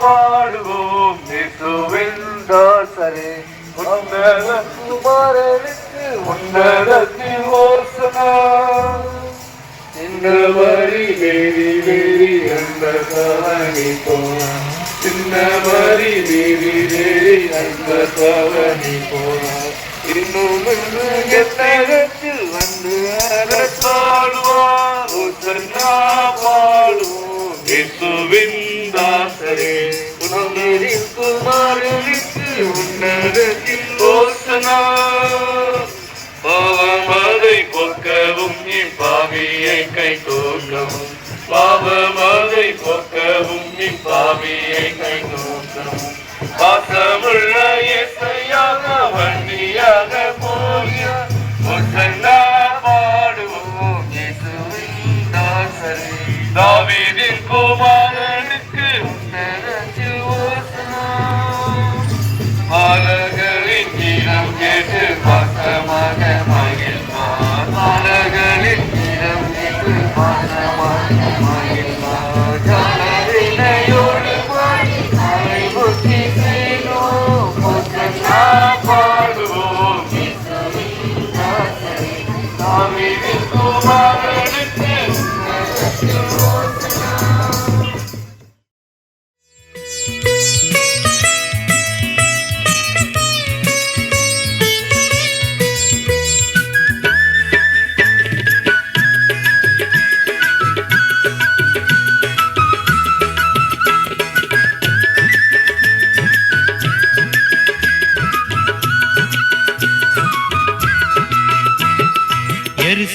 பாடுவோம் தாசரே குமாரனுக்கு உன்னதத்தி ஓசனா. சின்ன வரி வெறி வெறி அந்த கவனி போனா சின்ன வரி வெறி வெறி அந்த கவனி போனா இன்னும் எத்தனத்தில் வந்து பாடுவார். இயேசுவின் தாசரே உன்னதில் குமாரனுக்கு உன்னதத்தில் ஓசனா பாவமதை பொக்கவும் நீ பாவியை கை தூக்கவும் பாவமதை பொக்கவும் நீ பாவியை கை தூக்கவும் பாசமுள்ள இசையாக வண்டியாக போகிறார்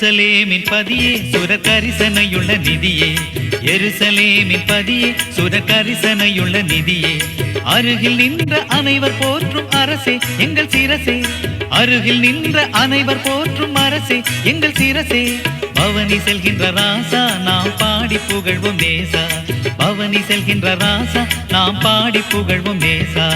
எருசலேமின் பதியே சுரகரிசனையுள்ள நிதியே. எருசலேமின் பதியே சுரகரிசனையுள்ள நிதியே. அருகில் நின்ற அனைவர் போற்றும் அரசே எங்கள் சிரசே. அருகில் நின்ற அனைவர் போற்றும் அரசே எங்கள் சிரசே. பவனி செல்கின்ற ராசா நாம் பாடி புகழ்வோம் நேசா. பவனி செல்கின்ற ராசா நாம் பாடி புகழ்வோம் நேசா.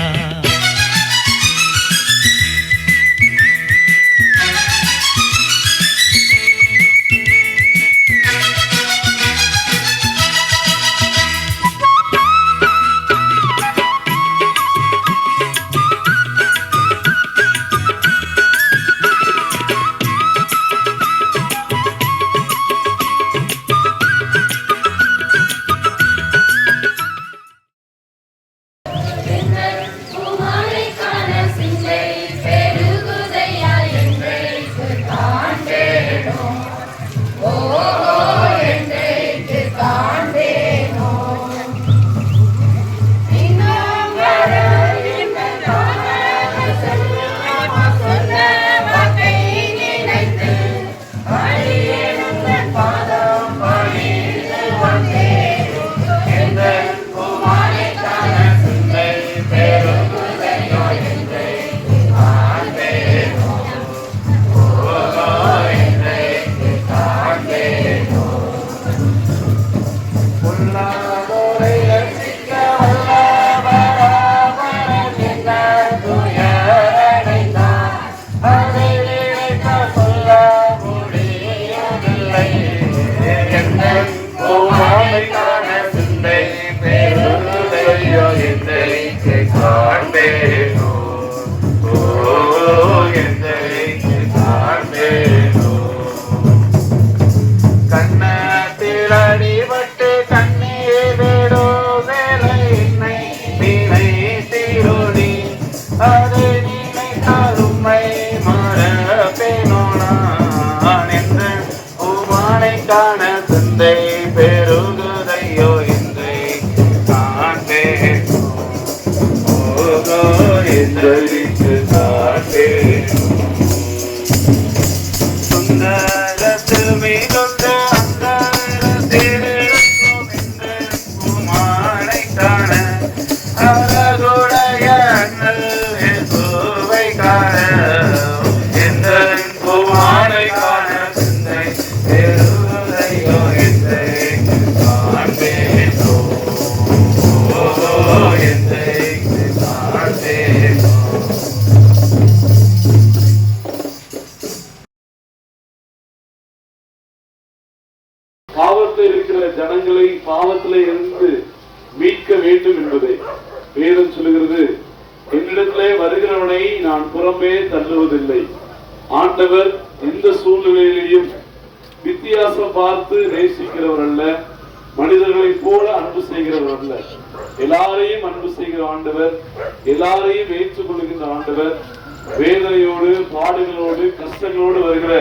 வேதனையோடு பாடுகளோடு கஷ்டங்களோடு வருகிற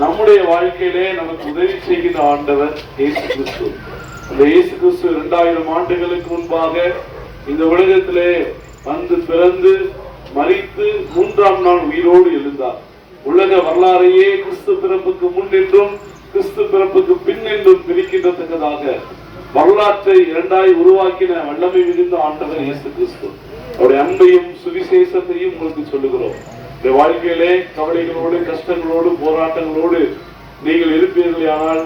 நம்முடைய வாழ்க்கையிலே நமக்கு உதவி செய்கிற ஆண்டவர் இயேசு கிறிஸ்து. அந்த இயேசு கிறிஸ்து இரண்டாயிரம் ஆண்டுகளுக்கு முன்பாக இந்த உலகத்திலே வந்து பிறந்து மறித்து மூன்றாம் நாள் உயிரோடு எழுந்தார். உலக வரலாறையே கிறிஸ்து பிறப்புக்கு முன் என்றும் கிறிஸ்து பிறப்புக்கு பின் என்றும் பிரிக்கின்றத்தக்கதாக வரலாற்றை இரண்டாய் உருவாக்கின வல்லமை மிகுந்த ஆண்டவர் இயேசு கிறிஸ்து. அவருடைய அன்பையும் சுவிசேஷத்தையும் உங்களுக்கு சொல்லுகிறோம். இந்த வாழ்க்கையிலே கவலைகளோடு கஷ்டங்களோடு போராட்டங்களோடு நீங்கள் இருப்பீர்கள் ஆனால்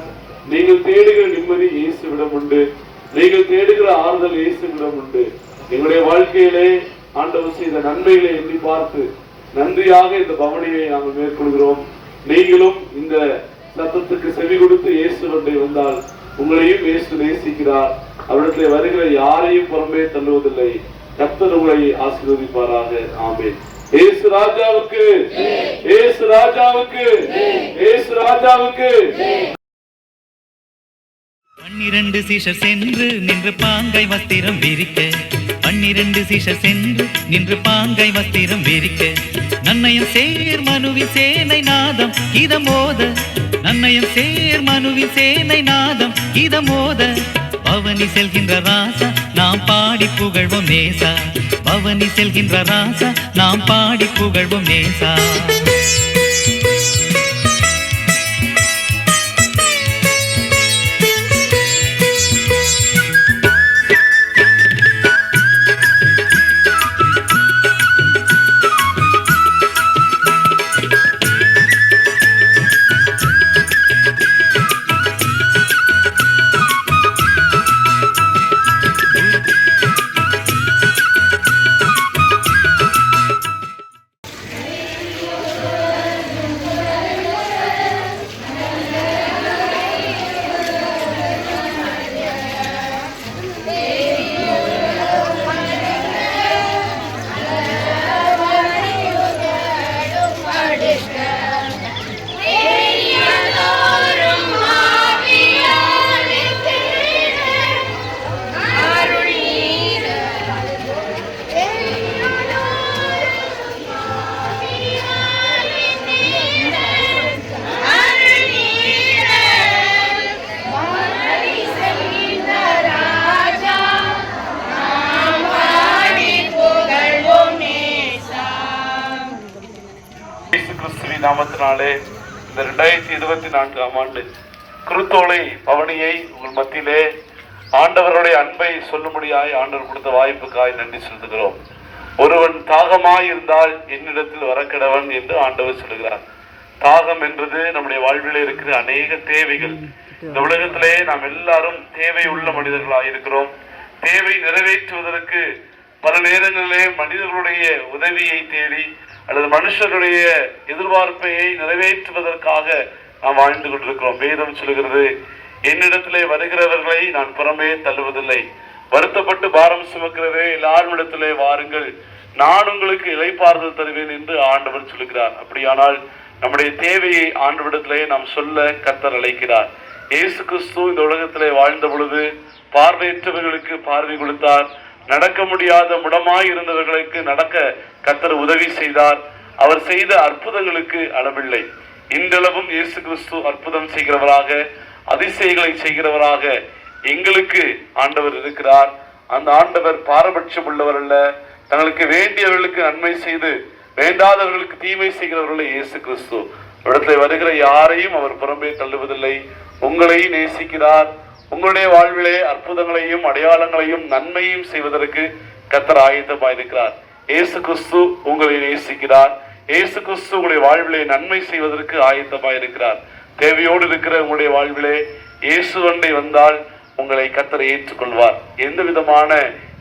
நீங்கள் தேடுகிற நிம்மதி இயேசுவிடம் உண்டு. நீங்கள் தேடுகிற ஆறுதல் இயேசுவிடம் உண்டு. எங்களுடைய வாழ்க்கையிலே ஆண்டவர் செய்த நன்மைகளை எண்ணி பார்த்து நன்றியாக இந்த பவனியை நாங்கள் மேற்கொள்கிறோம். நீங்களும் இந்த சத்தத்துக்கு செவி கொடுத்து இயேசு ஒன்றை வந்தால் உங்களையும் இயேசு நேசிக்கிறார். அவரிடத்தில் வருகிற யாரையும் புறம்பே தள்ளுவதில்லை. கர்த்தர் உங்களை ஆசீர்வதிப்பாராக. ஆமென். ஏசு ராஜாவுக்கு. ஏசு ராஜாவுக்கு. ஏசு ராஜாவுக்கு. பன்னிரண்டு சீஷர் சென்று நின்று பாங்கை வஸ்திரம் விரிக்க. பன்னிரண்டு சீஷர் சென்று நின்று பாங்கை வஸ்திரம் விரிக்க. நன்னயம் சேர் மனுவி சேனை நாதம் இதமோத நன்னயம் சேர் மனுவி சேனை நாதம் இதமோத பவனி செல்கின்ற ராசா நாம் பாடி புகழ்வோம் நேசா. பவனி செல்கின்ற ராசா நாம் பாடி புகழ்வோம் நேசா. நாமத்தினாலே இந்த ரெண்டாயிரத்தி இருபத்தி நான்காம் ஆண்டு குருத்தோலை பவனியை உங்கள் மத்தியிலே ஆண்டவருடைய அன்பை சொல்லும்படியாய் ஆண்டவர் கொடுத்த வாய்ப்புக்காய் நன்றி செலுத்துகிறோம். ஒருவன் தாகமாய் இருந்தால் என்னிடத்தில் வரக்கிடவன் என்று ஆண்டவர் சொல்கிறார் தாகம் என்பது நம்முடைய வாழ்வில் இருக்கிற அநேக தேவைகள். இந்த உலகத்திலே நாம் எல்லாரும் தேவை உள்ள மனிதர்களாக இருக்கிறோம் தேவை நிறைவேற்றுவதற்கு பல நேரங்களிலே மனிதர்களுடைய உதவியை தேடி அல்லது மனுஷருடைய எதிர்பார்ப்பையை நிறைவேற்றுவதற்காக நாம் வாழ்ந்து கொண்டிருக்கிறோம். வேதம் சொல்கிறது என்னிடத்திலே வருகிறவர்களை நான் புறமே தள்ளுவதில்லை. வருத்தப்பட்டு பாரம் சுமக்கிறதே எல்லாரிடத்திலே வாருங்கள். நான் உங்களுக்கு இளைப்பாறுதல் தருவேன் என்று ஆண்டவர் சொல்கிறார் அப்படியானால் நம்முடைய தேவையை ஆண்டவரிடத்திலே நாம் சொல்ல கத்தர் அழைக்கிறார். இயேசு கிறிஸ்து இந்த உலகத்திலே வாழ்ந்த பொழுது பார்வையற்றவர்களுக்கு பார்வை கொடுத்தார். நடக்க முடியாத முடமாய் இருந்தவர்களுக்கு நடக்க கத்தர் உதவி செய்தார். அவர் செய்த அற்புதங்களுக்கு அளவில்லை. இன்றளவும் இயேசு கிறிஸ்து அற்புதம் செய்கிறவராக அதிசயங்களை செய்கிறவராக எங்களுக்கு ஆண்டவர் இருக்கிறார். அந்த ஆண்டவர் பாரபட்சம் உள்ளவர் அல்ல. தங்களுக்கு வேண்டியவர்களுக்கு நன்மை செய்து வேண்டாதவர்களுக்கு தீமை செய்கிறவர்களே இயேசு கிறிஸ்து. இடத்துல வருகிற யாரையும் அவர் புறம்பே தள்ளுவதில்லை. உங்களையும் நேசிக்கிறார். உங்களுடைய வாழ்விலே அற்புதங்களையும் அடையாளங்களையும் நன்மையும் செய்வதற்கு கத்தர் ஆயத்தமாயிருக்கிறார். ஏசு கிறிஸ்து உங்களை நேசிக்கிறார். ஏசு கிறிஸ்து உங்களுடைய வாழ்விலே நன்மை செய்வதற்கு ஆயத்தமாயிருக்கிறார். தேவையோடு இருக்கிற உங்களுடைய வாழ்விலே இயேசு அண்டை வந்தால் உங்களை கத்தரை ஏற்றுக்கொள்வார். எந்த விதமான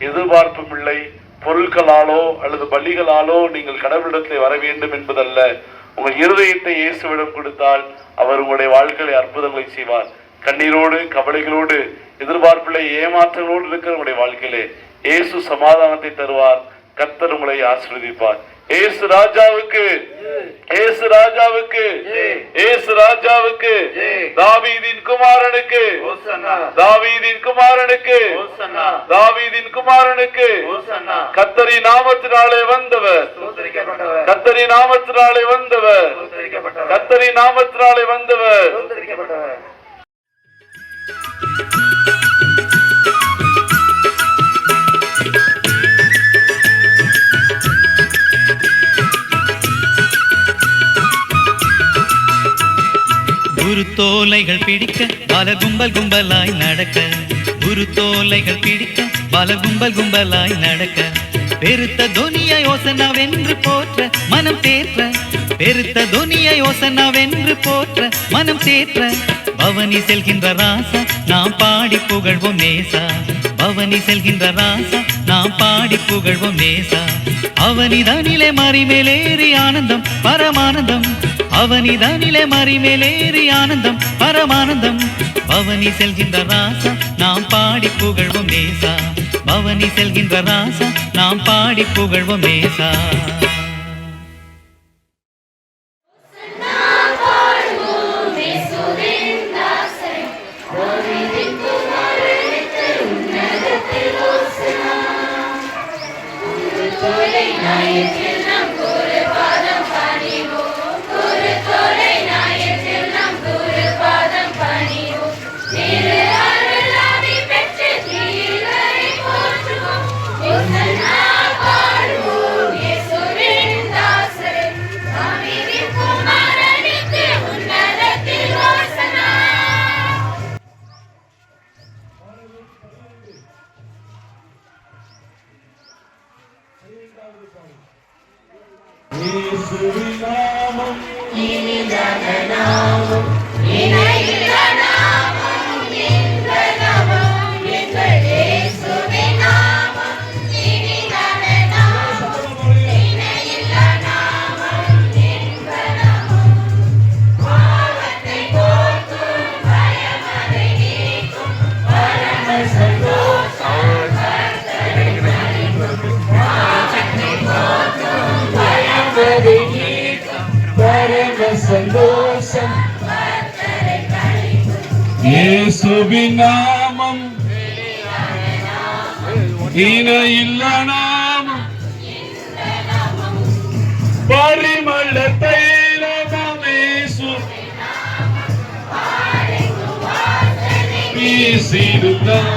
எதிர்பார்ப்பும் இல்லை. பொருட்களாலோ அல்லது பலிகளாலோ நீங்கள் கடவுளிடத்தில் வர வேண்டும் என்பதல்ல. உங்கள் இருதயத்தை இயேசுவிடம் கொடுத்தால் அவர் உங்களுடைய வாழ்க்கையை அற்புதங்களை செய்வார். கண்ணீரோடு கவலைகளோடு எதிர்பார்ப்பிலே ஏமாற்றங்களோடு இருக்கிற உங்களுடைய வாழ்க்கையிலே இயேசு சமாதானத்தை தருவார். கர்த்தர் உங்களை ஆசிர்வதிப்பார். ஏசு ராஜாவுக்கு ஏசு ராஜாவுக்கு ஏசு ராஜாவுக்கு தாவீதின் குமாரனுக்கு தாவீதின் குமாரனுக்கு தாவீதின் குமாரனுக்கு கத்தரி நாமத்தினாலே வந்தவர். கத்தரி நாமத்தினாலே வந்தவர். கத்தரி நாமத்தினாலே வந்தவர். குருத்தோலைகள் பிடிக்க பல கும்பல் கும்பலாய் நடக்க. குருத்தோலைகள் பிடிக்க பல கும்பல் கும்பலாய் நடக்க. பெருத்த துனிய யோசனா வென்று போற்ற மனம் தேற்ற. பெருத்த துனிய யோசனா வென்று போற்ற மனம் தேற்ற. பவனி செல்கின்ற ராசா நாம் பாடி புகழ்வோம் நேசா. பவனி செல்கின்ற ராசா நாம் பாடி புகழ்வோம் நேசா. அவனிதானிலே மறிமேலேறி ஆனந்தம் பரமானந்தம். அவனிதானிலே மறிமேலேறி ஆனந்தம் பரமானந்தம். பவனி செல்கின்ற ராசா நாம் பாடி புகழ்வோம் நேசா. பவனி செல்கின்ற ராசா நாம் பாடி புகழ்வோம் நேசா. குமாரனுக்கு இயேசுவின் நாமம் இணையில்ல நாமம் பரிமள தைலமேசு வீசிடுதான்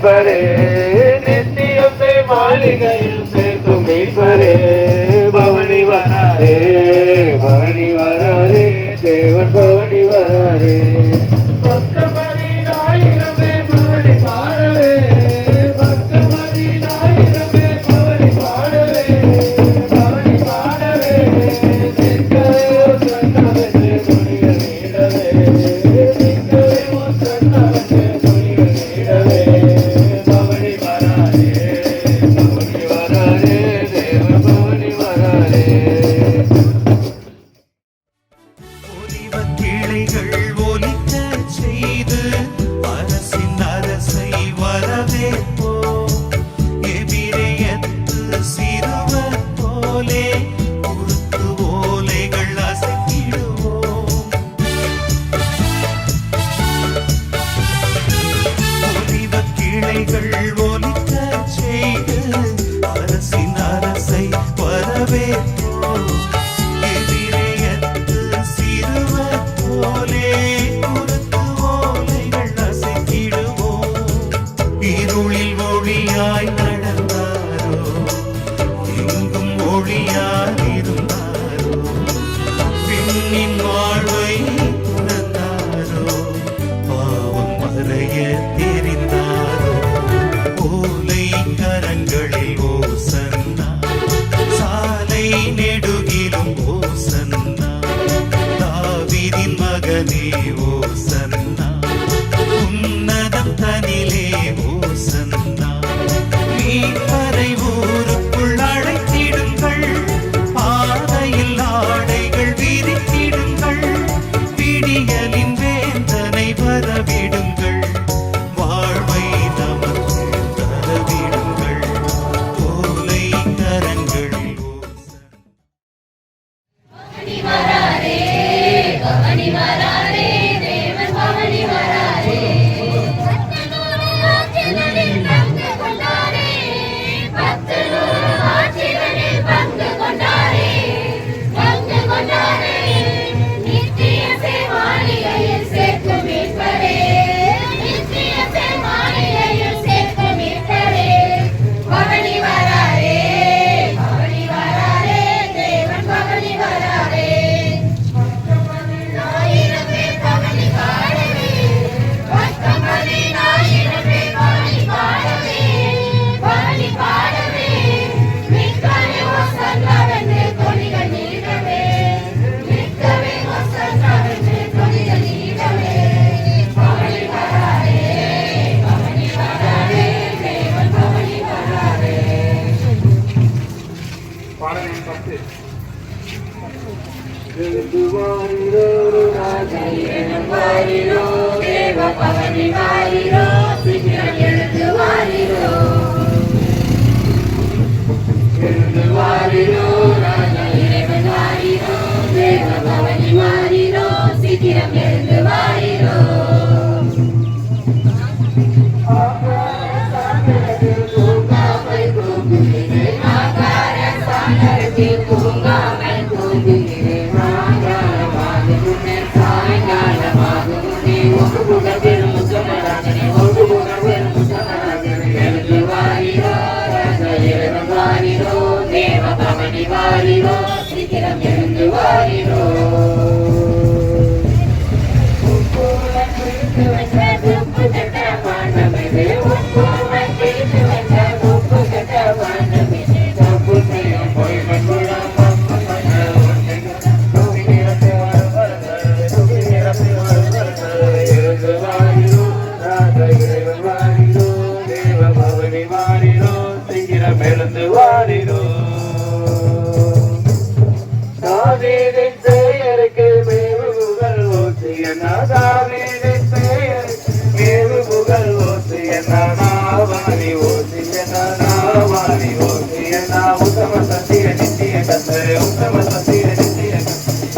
மீட்பரே நித்தியத்தை மாளிகையில் சேர்க்கும் மீட்பரே பவனி வராரே பவனி வராரே தேவன் preto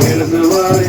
எழுதுவார்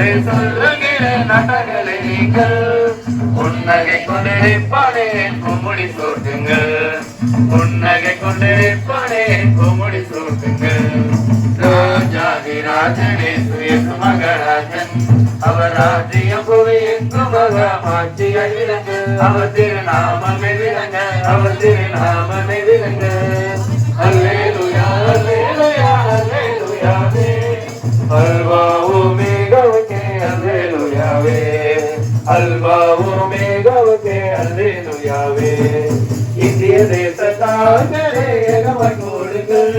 கதை சொல்லுகிற நாடகளை நீங்கள். புன்னகை கொண்டிருப்பானே கும்முடி சூட்டுங்கள். புன்னகை கொண்டிருப்பானே கும்முடி சூட்டுங்கள். ராஜாதிராஜனே சுயசு மகராஜன். அவர் ராஜ்ய புவியெங்கும் மகமாட்சியை விளங்க அவர் திருநாமமே விளங்க அவர் திருநாமமே விளங்க அல்லேலுயா அல்லேலுயா அல்லேலுயாவே. அல்வாவுமே யாவே அல்பாவு மேகவுக்கே அல்லேலுயாவே. இந்திய தேசத்தார்களே ஏகமாய் கொடுங்கள்